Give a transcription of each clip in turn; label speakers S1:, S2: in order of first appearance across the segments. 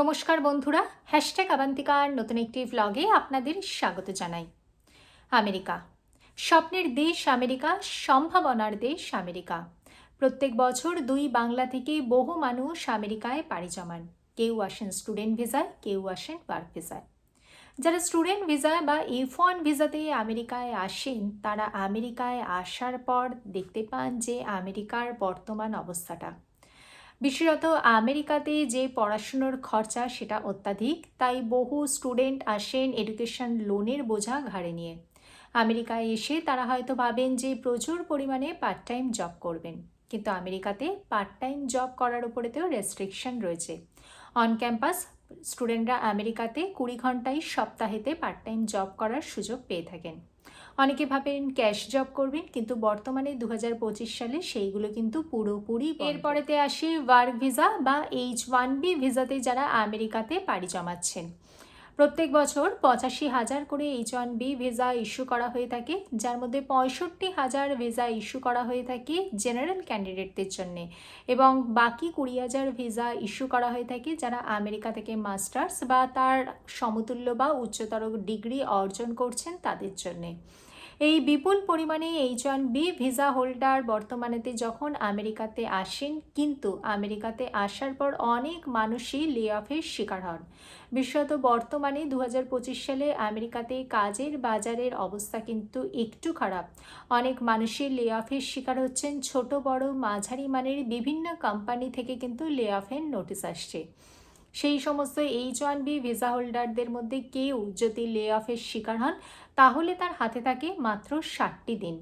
S1: নমস্কার বন্ধুরা হ্যাশট্যাগ আবান্তিকার নতুন একটি ভ্লগে আপনাদের স্বাগত জানাই। আমেরিকা, স্বপ্নের দেশ আমেরিকা, সম্ভাবনার দেশ আমেরিকা। প্রত্যেক বছর দুই বাংলা থেকে বহু মানুষ আমেরিকায় পাড়ি জমান। কেউ আসেন স্টুডেন্ট ভিসায় কেউ আসেন ওয়ার্ক ভিসায় যারা স্টুডেন্ট ভিসা বা এফ ওয়ান ভিসাতে আমেরিকায় আসেন, তারা আমেরিকায় আসার পর দেখতে পান যে আমেরিকার বর্তমান অবস্থাটা। বিশেষত আমেরিকাতে যে পড়াশুনোর খরচা সেটা অত্যাধিক, তাই বহু স্টুডেন্ট আসেন এডুকেশন লোনের বোঝা ঘাড়ে নিয়ে। আমেরিকায় এসে তারা হয়তো ভাবেন যে প্রচুর পরিমাণে পার্ট টাইম জব করবেন, কিন্তু আমেরিকাতে পার্ট টাইম জব করার উপরেতেও রেস্ট্রিকশন রয়েছে। অন ক্যাম্পাস, স্টুডেন্টরা আমেরিকাতে কুড়ি ঘন্টায় সপ্তাহেতে পার্ট টাইম জব করার সুযোগ পেয়ে থাকেন। অনেকে ভাবেন ক্যাশ জব করবেন, কিন্তু বর্তমানে দু হাজার পঁচিশ সালে সেইগুলো কিন্তু পুরোপুরি এরপরেতে আসে ওয়ার্ক ভিসা বা এইচ ওয়ান বি ভিসাতে যারা আমেরিকাতে পাড়ি জমাচ্ছেন। প্রত্যেক বছর পঁচাশি হাজার করে H one B visa issue করা হয়ে থাকে, যার মধ্যে পঁয়ষট্টি হাজার ভিসা ইস্যু করা হয়ে থাকে জেনারেল ক্যান্ডিডেটদের জন্য। এবং বাকি কুড়ি হাজার ভিসা ইস্যু করা হয়ে থাকে যারা আমেরিকা থেকে মাস্টার্স বা তার সমতুল্য বা উচ্চতর ডিগ্রি অর্জন করছেন তাদের জন্যে। এই বিপুল পরিমাণে H one B visa holder বর্তমানেতে যখন আমেরিকাতে আসেন, কিন্তু আমেরিকাতে আসার পর অনেক মানুষই লে অফের শিকার হন। বিশেষত বর্তমানে দু হাজার পঁচিশ সালে আমেরিকাতে কাজের বাজারের অবস্থা কিন্তু একটু খারাপ। অনেক মানুষই লে অফের শিকার হচ্ছেন, ছোট, বড়, মাঝারি মানের বিভিন্ন কোম্পানি থেকে কিন্তু লে অফের নোটিশ আসছে। সেই সমস্ত এইচ ওয়ান বি ভিসা হোল্ডারদের মধ্যে কেউ যদি লে অফের শিকার হন, তাহলে তার হাতে থাকে মাত্র ষাটটি দিন।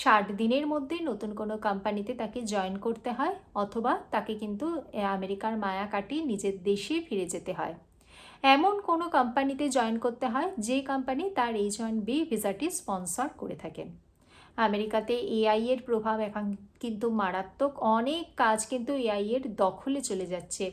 S1: ষাট দিনের মধ্যে নতুন কোনো কোম্পানিতে তাকে জয়েন করতে হয়, অথবা তাকে কিন্তু আমেরিকার মায়া কাটিয়ে নিজের দেশে ফিরে যেতে হয়। এমন কোনো কোম্পানিতে জয়েন করতে হয়, যে কোম্পানি তার এইচ ওয়ান বি ভিসাটি স্পন্সর করে থাকেন আমেরিকাতে এআই এর প্রভাব এখন কিন্তু মারাত্মক। অনেক কাজ কিন্তু এআই এর দখলে চলে যাচ্ছে।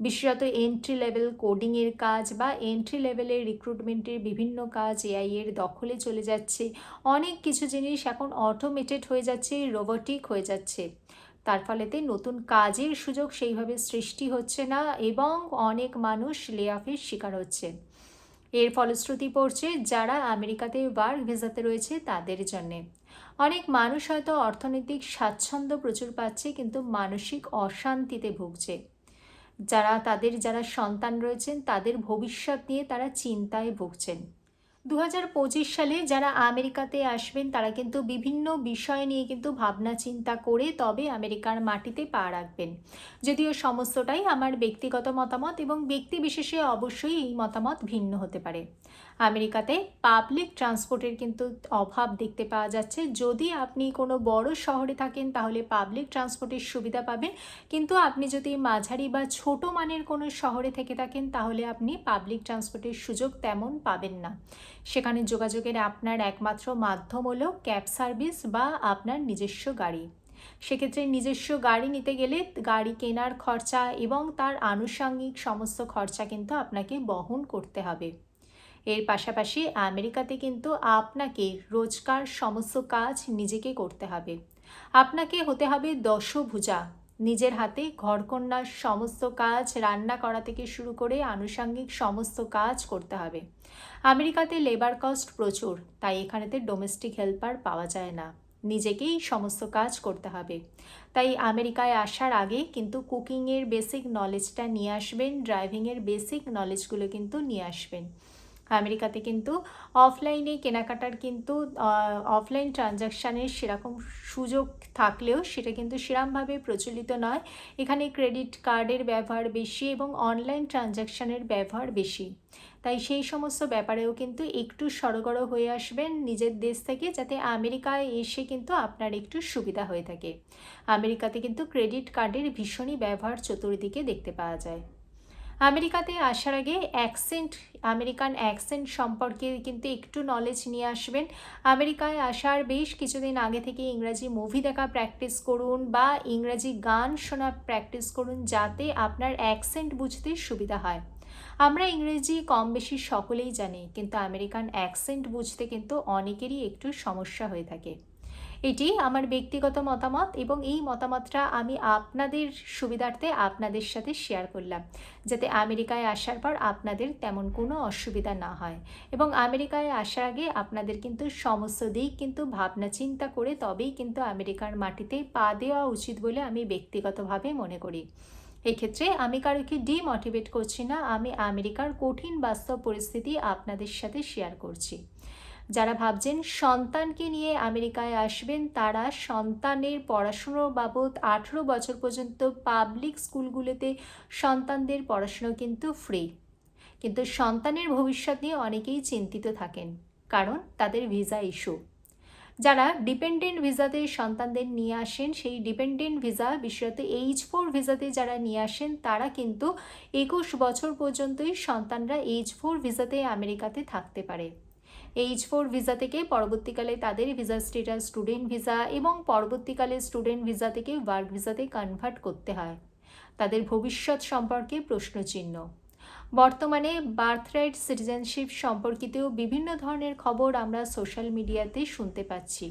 S1: বিশেষত এন্ট্রি লেভেল কোডিংয়ের কাজ বা এন্ট্রি লেভেলের রিক্রুটমেন্টের বিভিন্ন কাজ এআই এর দখলে চলে যাচ্ছে। অনেক কিছু জিনিস এখন অটোমেটেড হয়ে যাচ্ছে রোবটিক হয়ে যাচ্ছে। তার ফলেতে নতুন কাজের সুযোগ সেইভাবে সৃষ্টি হচ্ছে না এবং অনেক মানুষ লে অফের শিকার হচ্ছে। এর ফলশ্রুতি পড়ছে যারা আমেরিকাতে ওয়ার্ক ভিসাতে রয়েছে তাদের জন্যে। অনেক মানুষ হয়তো অর্থনৈতিক স্বাচ্ছন্দ্য প্রচুর পাচ্ছে কিন্তু মানসিক অশান্তিতে ভুগছে। যারা তাদের যারা সন্তান রয়েছেন তাদের ভবিষ্যৎ নিয়ে তারা চিন্তায় ভুগছেন। দু হাজার পঁচিশ সালে যারা আমেরিকাতে আসবেন, তারা কিন্তু বিভিন্ন বিষয় নিয়ে কিন্তু ভাবনা চিন্তা করে তবে আমেরিকার মাটিতে পা রাখবেন। যদিও সমস্তটাই আমার ব্যক্তিগত মতামত এবং ব্যক্তি বিশেষে অবশ্যই এই মতামত ভিন্ন হতে পারে। আমেরিকাতে পাবলিক ট্রান্সপোর্টের কিন্তু অভাব দেখতে পাওয়া যাচ্ছে। যদি আপনি কোনো বড় শহরে থাকেন, তাহলে পাবলিক ট্রান্সপোর্টের সুবিধা পাবেন। কিন্তু আপনি যদি মাঝারি বা ছোট মানের কোনো শহরে থেকে থাকেন, তাহলে আপনি পাবলিক ট্রান্সপোর্টের সুযোগ তেমন পাবেন না। সেখানে যোগাযোগের আপনার একমাত্র মাধ্যম হলো ক্যাব সার্ভিস বা আপনার নিজস্ব গাড়ি। সেক্ষেত্রে নিজস্ব গাড়ি নিতে গেলে গাড়ি কেনার খরচা এবং তার আনুষঙ্গিক সমস্ত খরচা কিন্তু আপনাকে বহন করতে হবে। এর পাশাপাশি আমেরিকাতে কিন্তু আপনাকে রোজকার সমস্ত কাজ নিজেকে করতে হবে। আপনাকে হতে হবে দশভুজা নিজের হাতে ঘরকন্যার সমস্ত কাজ রান্না করা থেকে শুরু করে আনুষাঙ্গিক সমস্ত কাজ করতে হবে। আমেরিকাতে লেবার কস্ট প্রচুর, তাই এখানেতে ডোমেস্টিক হেল্পার পাওয়া যায় না। নিজেকেই সমস্ত কাজ করতে হবে। তাই আমেরিকায় আসার আগে কিন্তু কুকিংয়ের বেসিক নলেজটা নিয়ে আসবেন ড্রাইভিংয়ের বেসিক নলেজগুলো কিন্তু নিয়ে আসবেন। আমেরিকাতে কিন্তু অফলাইনে কেনাকাটার কিন্তু অফলাইন ট্রানজাকশানের সেরকম সুযোগ থাকলেও সেটা কিন্তু সেরমভাবে প্রচলিত নয়। এখানে ক্রেডিট কার্ডের ব্যবহার বেশি এবং অনলাইন ট্রানজাকশানের ব্যবহার বেশি। তাই সেই সমস্ত ব্যাপারেও কিন্তু একটু সরগড় হয়ে আসবেন নিজের দেশ থেকে যাতে আমেরিকায় এসে কিন্তু আপনার একটু সুবিধা হয়ে থাকে। আমেরিকাতে কিন্তু ক্রেডিট কার্ডের ভীষণই ব্যবহার চতুর্দিকে দেখতে পাওয়া যায়। আমেরিকাতে আসার আগে অ্যাকসেন্ট, আমেরিকান অ্যাকসেন্ট সম্পর্কে কিন্তু একটু নলেজ নিয়ে আসবেন। আমেরিকায় আসার বেশ কিছুদিন আগে থেকে ইংরাজি মুভি দেখা প্র্যাকটিস করুন বা ইংরাজি গান শোনা প্র্যাকটিস করুন যাতে আপনার অ্যাকসেন্ট বুঝতে সুবিধা হয়। আমরা ইংরেজি কম বেশি সকলেই জানি, কিন্তু আমেরিকান অ্যাকসেন্ট বুঝতে কিন্তু অনেকেরই একটু সমস্যা হয়ে থাকে। এটি আমার ব্যক্তিগত মতামত এবং এই মতামতটা আমি আপনাদের সুবিধার্থে আপনাদের সাথে শেয়ার করলাম, যাতে আমেরিকায় আসার পর আপনাদের তেমন কোনো অসুবিধা না হয়। এবং আমেরিকায় আসার আগে আপনাদের কিন্তু সমস্ত দিক কিন্তু ভাবনা চিন্তা করে তবেই কিন্তু আমেরিকার মাটিতে পা দেওয়া উচিত বলে আমি ব্যক্তিগতভাবে মনে করি। এক্ষেত্রে আমি কারোকে ডিমোটিভেট করছি না, আমি আমেরিকার কঠিন বাস্তব পরিস্থিতি আপনাদের সাথে শেয়ার করছি। যারা ভাবছেন সন্তানকে নিয়ে আমেরিকায় আসবেন, তারা সন্তানের পড়াশুনো বাবদ আঠেরো বছর পর্যন্ত পাবলিক স্কুলগুলোতে সন্তানদের পড়াশুনো কিন্তু ফ্রি কিন্তু সন্তানের ভবিষ্যৎ নিয়ে অনেকেই চিন্তিত থাকেন, কারণ তাদের ভিসা ইস্যু যারা ডিপেন্ডেন্ট ভিসাতে সন্তানদের নিয়ে আসেন, সেই ডিপেন্ডেন্ট ভিসা বিশেষত এইচ ফোর ভিসাতে যারা নিয়ে আসেন, তারা কিন্তু একুশ বছর পর্যন্তই সন্তানরা এইচ ফোর ভিসাতে আমেরিকাতে থাকতে পারে। এইচ ফোর ভিসা থেকে পরবর্তীকালে তাদের ভিসা স্টেটাস স্টুডেন্ট ভিসা এবং পরবর্তীকালে স্টুডেন্ট ভিসা থেকে ওয়ার্ক ভিসাতে কনভার্ট করতে হয়। তাদের ভবিষ্যৎ সম্পর্কে প্রশ্নচিহ্ন। বর্তমানে বার্থরাইট সিটিজেনশিপ সম্পর্কিতও বিভিন্ন ধরনের খবর আমরা সোশ্যাল মিডিয়াতে শুনতে পাচ্ছি।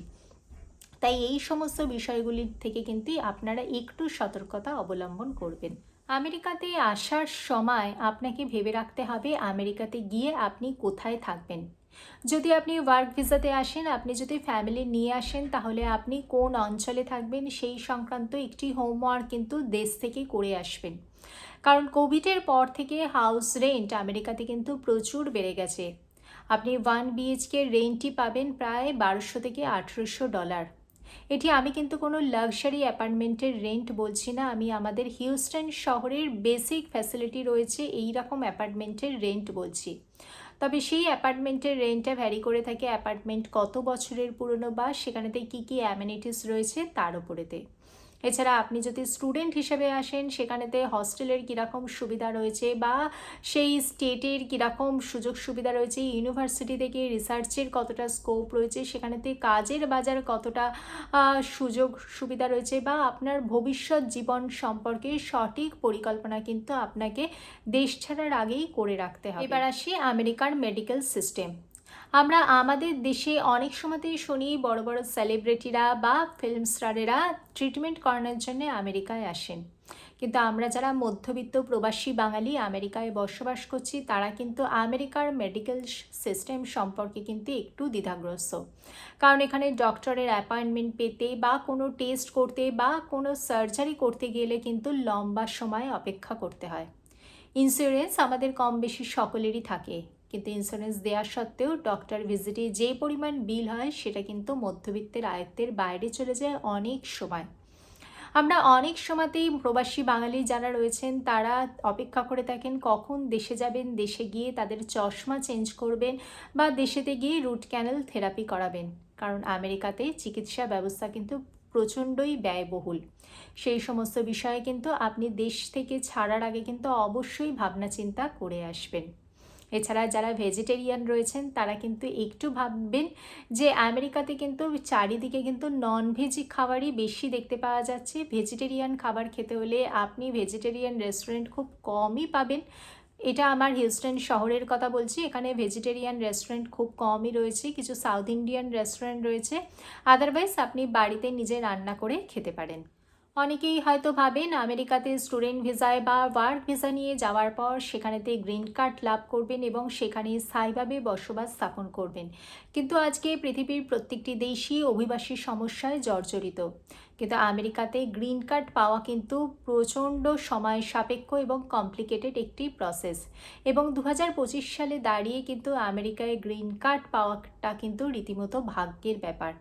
S1: তাই এই সমস্ত বিষয়গুলির থেকে কিন্তু আপনারা একটু সতর্কতা অবলম্বন করবেন। আমেরিকাতে আসার সময় আপনাকে ভেবে রাখতে হবে আমেরিকাতে গিয়ে আপনি কোথায় থাকবেন। যদি আপনি ওয়ার্ক ভিসাতে আসেন, আপনি যদি ফ্যামিলি নিয়ে আসেন, তাহলে আপনি কোন অঞ্চলে থাকবেন? সেই সংক্রান্ত একটি হোমওয়ার্ক কিন্তু দেশ থেকে করে আসবেন। কারণ কোভিডের পর থেকে হাউস রেন্ট আমেরিকাতে কিন্তু প্রচুর বেড়ে গেছে। আপনি ওয়ান বিএইচকে রেন্টই পাবেন প্রায় বারোশো থেকে আঠেরোশো ডলার এটি আমি কিন্তু কোনো লাক্সারি অ্যাপার্টমেন্টের রেন্ট বলছি না, আমি আমাদের হিউস্টন শহরের বেসিক ফ্যাসিলিটি রয়েছে এই রকম অ্যাপার্টমেন্টের রেন্ট বলছি। তবে সেই অ্যাপার্টমেন্টের রেন্টটা ভ্যারি করে থাকে অ্যাপার্টমেন্ট কত বছরের পুরনো বা সেখানেতে কী কী অ্যামিনিটিস রয়েছে তার উপরেতে। এছাড়া আপনি যদি স্টুডেন্ট হিসেবে আসেন, সেখানেতে হস্টেলের কীরকম সুবিধা রয়েছে বা সেই স্টেটের কীরকম সুযোগ সুবিধা রয়েছে ইউনিভার্সিটি থেকে রিসার্চের কতটা স্কোপ রয়েছে, সেখানেতে কাজের বাজার কতটা সুযোগ সুবিধা রয়েছে বা আপনার ভবিষ্যৎ জীবন সম্পর্কে সঠিক পরিকল্পনা কিন্তু আপনাকে দেশ ছাড়ার আগেই করে রাখতে হবে। এবার আসি আমেরিকার মেডিকেল সিস্টেম আমরা আমাদের দেশে অনেক সময়তেই শুনি বড় বড় সেলিব্রিটিরা বা ফিল্ম স্টারেরা ট্রিটমেন্ট করানোর জন্য আমেরিকায় আসেন। কিন্তু আমরা যারা মধ্যবিত্ত প্রবাসী বাঙালি আমেরিকায় বসবাস করছি, তারা কিন্তু আমেরিকার মেডিকেল সিস্টেম সম্পর্কে কিন্তু একটু দ্বিধাগ্রস্ত। কারণ এখানে ডক্টরের অ্যাপয়েন্টমেন্ট পেতে বা কোনো টেস্ট করতে বা কোনো সার্জারি করতে গেলে কিন্তু লম্বা সময় অপেক্ষা করতে হয়। ইন্স্যুরেন্স আমাদের কম বেশি সকলেরই থাকে। কিন্তু ইন্স্যুরেন্স দেওয়া সত্ত্বেও ডক্টর ভিজিটে যে পরিমাণ বিল হয়, সেটা কিন্তু মধ্যবিত্তের আয়ত্তের বাইরে চলে যায় অনেক সময়। আমরা অনেক সময়তেই প্রবাসী বাঙালি যারা রয়েছেন, তারা অপেক্ষা করে থাকেন কখন দেশে যাবেন, দেশে গিয়ে তাদের চশমা চেঞ্জ করবেন বা দেশেতে গিয়ে রুট ক্যানেল থেরাপি করাবেন। কারণ আমেরিকাতে চিকিৎসা ব্যবস্থা কিন্তু প্রচণ্ডই ব্যয়বহুল। সেই সমস্ত বিষয়ে কিন্তু আপনি দেশ থেকে ছাড়ার আগে কিন্তু অবশ্যই ভাবনা চিন্তা করে আসবেন। এছাড়া যারা ভেজিটেরিয়ান রয়েছেন, তারা কিন্তু একটু ভাববেন যে আমেরিকাতে কিন্তু চারিদিকে কিন্তু নন ভেজি খাবারই বেশি দেখতে পাওয়া যাচ্ছে। ভেজিটেরিয়ান খাবার খেতে হলে আপনি ভেজিটেরিয়ান রেস্টুরেন্ট খুব কমই পাবেন। এটা আমার হিউস্টন শহরের কথা বলছি, এখানে ভেজিটেরিয়ান রেস্টুরেন্ট খুব কমই রয়েছে, কিছু সাউথ ইন্ডিয়ান রেস্টুরেন্ট রয়েছে। আদারওয়াইজ আপনি বাড়িতে নিজে রান্না করে খেতে পারেন। অনেকেই হয়তো ভাবেন আমেরিকাতে স্টুডেন্ট ভিসায় বা ওয়ার্ক ভিসা নিয়ে যাওয়ার পর সেখানেতে গ্রিন কার্ড লাভ করবেন এবং সেখানে স্থায়ীভাবে বসবাস স্থাপন করবেন। কিন্তু আজকে পৃথিবীর প্রত্যেকটি দেশই অভিবাসী সমস্যায় জর্জরিত। কিন্তু আমেরিকাতে গ্রিন কার্ড পাওয়া কিন্তু প্রচণ্ড সময় সাপেক্ষ এবং কমপ্লিকেটেড একটি প্রসেস। এবং দু হাজার পঁচিশ সালে দাঁড়িয়ে কিন্তু আমেরিকায় গ্রিন কার্ড পাওয়াটা কিন্তু রীতিমতো ভাগ্যের ব্যাপার।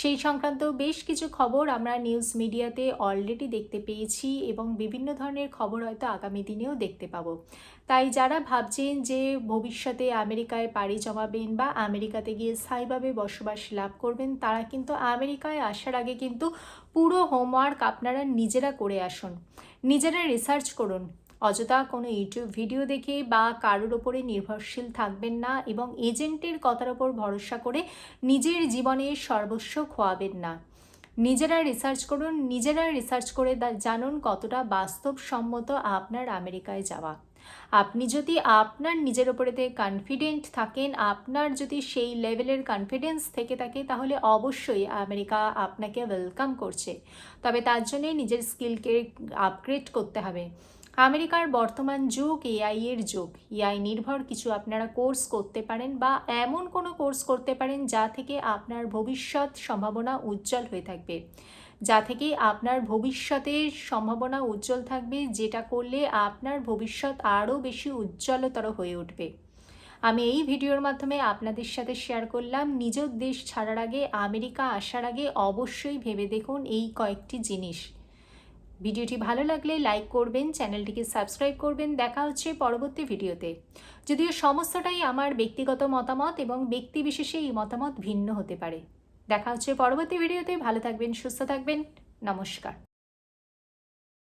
S1: সেই সংক্রান্ত বেশ কিছু খবর আমরা নিউজ মিডিয়াতে অলরেডি দেখতে পেয়েছি এবং বিভিন্ন ধরনের খবর হয়তো আগামী দিনেও দেখতে পাবো। তাই যারা ভাবছেন যে ভবিষ্যতে আমেরিকায় পাড়ি জমাবেন বা আমেরিকাতে গিয়ে স্থায়ীভাবে বসবাস লাভ করবেন, তারা কিন্তু আমেরিকায় আসার আগে কিন্তু পুরো হোমওয়ার্ক আপনারা নিজেরা করে আসুন। নিজেরা রিসার্চ করুন। অযথা কোনো ইউটিউব ভিডিও দেখে বা কারোর ওপরে নির্ভরশীল থাকবেন না এবং এজেন্টের কথার ওপর ভরসা করে নিজের জীবনের সর্বস্ব খোয়াবেন না। নিজেরা রিসার্চ করুন, নিজেরা রিসার্চ করে জানুন কতটা বাস্তবসম্মত আপনার আমেরিকায় যাওয়া। আপনি যদি আপনার নিজের ওপরেতে কনফিডেন্ট থাকেন, আপনার যদি সেই লেভেলের কনফিডেন্স থেকে থাকে, তাহলে অবশ্যই আমেরিকা আপনাকে ওয়েলকাম করছে। তবে তার জন্যে নিজের স্কিলকে আপগ্রেড করতে হবে। আমেরিকার বর্তমান যুগ এআই এর যুগ। এআই নির্ভর কিছু আপনারা কোর্স করতে পারেন বা এমন কোনো কোর্স করতে পারেন যা থেকে আপনার ভবিষ্যৎ সম্ভাবনা উজ্জ্বল হয়ে থাকবে। যা থেকে আপনার ভবিষ্যতের সম্ভাবনা উজ্জ্বল থাকবে, যেটা করলে আপনার ভবিষ্যৎ আরও বেশি উজ্জ্বলতর হয়ে উঠবে। আমি এই ভিডিওর মাধ্যমে আপনাদের সাথে শেয়ার করলাম নিজের দেশ ছাড়ার আগে, আমেরিকা আসার আগে অবশ্যই ভেবে দেখুন এই কয়েকটি জিনিস। ভিডিওটি ভালো লাগলে লাইক করবেন, চ্যানেলটিকে সাবস্ক্রাইব করবেন। দেখা হচ্ছে পরবর্তী ভিডিওতে। যদিও সমস্তটাই আমার ব্যক্তিগত মতামত এবং ব্যক্তি বিশেষে এই মতামত ভিন্ন হতে পারে। দেখা হচ্ছে পরবর্তী ভিডিওতে। ভালো থাকবেন, সুস্থ থাকবেন। নমস্কার।